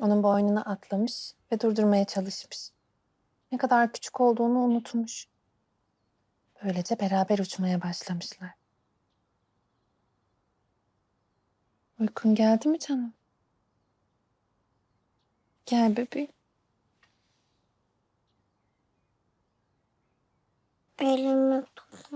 Onun boynuna atlamış ve durdurmaya çalışmış. Ne kadar küçük olduğunu unutmuş. Böylece beraber uçmaya başlamışlar. Uykun geldi mi canım? Gel bebeğim. Elimi tut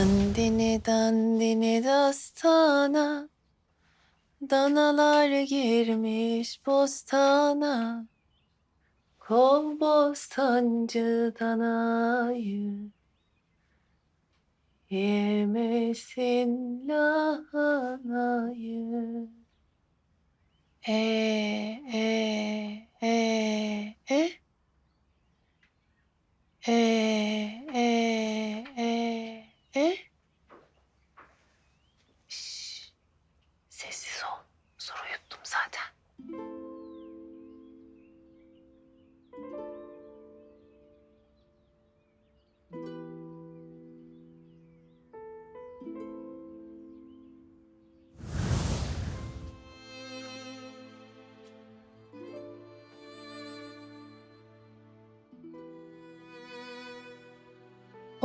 Dandini dandini dastana Danalar girmiş bostana. Kov bostancı danayı Yemesin lahanayı. E e e e E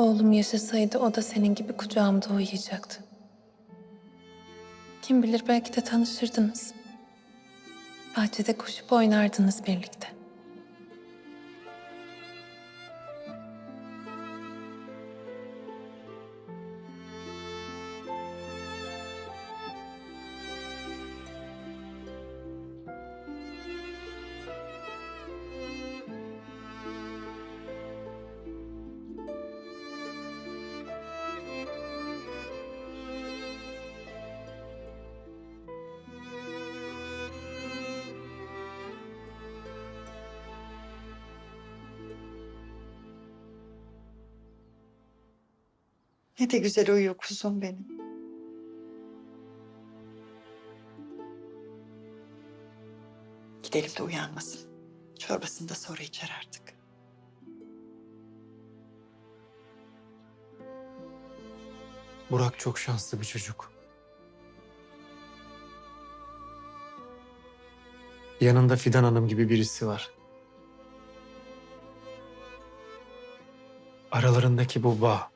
Oğlum yaşasaydı o da senin gibi kucağımda uyuyacaktı. Kim bilir belki de tanışırdınız. Bahçede koşup oynardınız birlikte. Ne de güzel uyuyor kuzum benim. Gidelim de uyanmasın. Çorbasını da sonra içer artık. Burak çok şanslı bir çocuk. Yanında Fidan Hanım gibi birisi var. Aralarındaki bu bağ.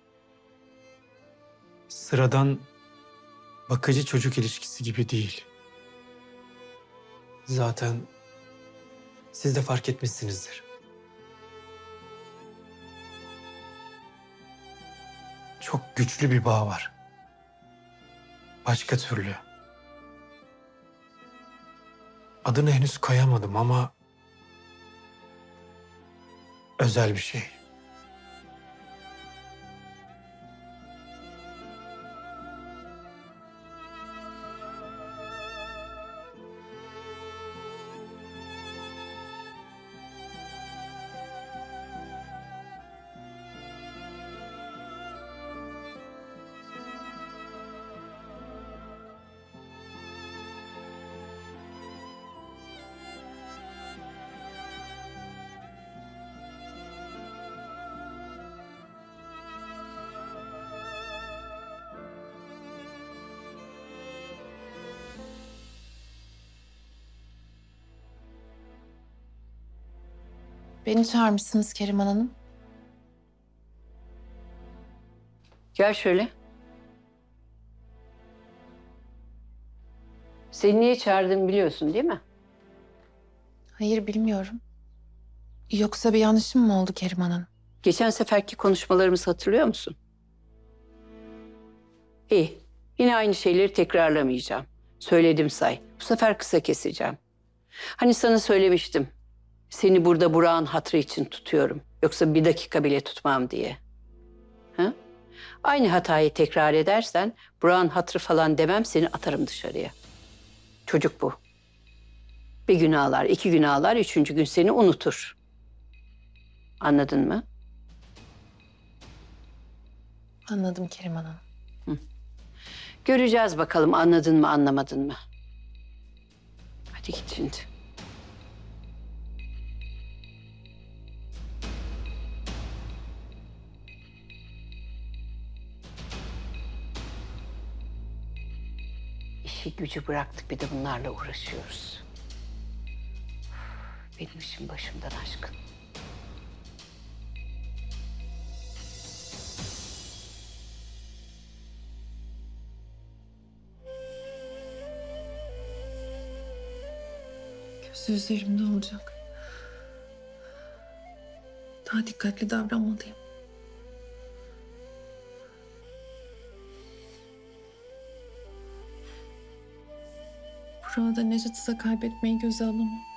Sıradan bakıcı çocuk ilişkisi gibi değil. Zaten siz de fark etmişsinizdir. Çok güçlü bir bağ var. Başka türlü. Adını henüz kayamadım ama özel bir şey. Beni çağırmışsınız Keriman Hanım. Gel şöyle. Seni niye çağırdım biliyorsun değil mi? Hayır bilmiyorum. Yoksa bir yanlışım mı oldu Keriman Hanım? Geçen seferki konuşmalarımızı hatırlıyor musun? İyi. Yine aynı şeyleri tekrarlamayacağım. Söyledim say. Bu sefer kısa keseceğim. Hani sana söylemiştim. Seni burada Burak'ın hatırı için tutuyorum. Yoksa bir dakika bile tutmam diye. Ha? Aynı hatayı tekrar edersen Burak'ın hatırı falan demem seni atarım dışarıya. Çocuk bu. Bir gün ağlar, iki gün ağlar, üçüncü gün seni unutur. Anladın mı? Anladım Keriman Hanım. Göreceğiz bakalım anladın mı anlamadın mı? Hadi git şimdi. İşi gücü bıraktık bir de bunlarla uğraşıyoruz. Benim işim başımdan aşkın. Gözü üzerimde olacak. Daha dikkatli davranmalıyım. Burada Necat'ı da kaybetmeyi göze alamam.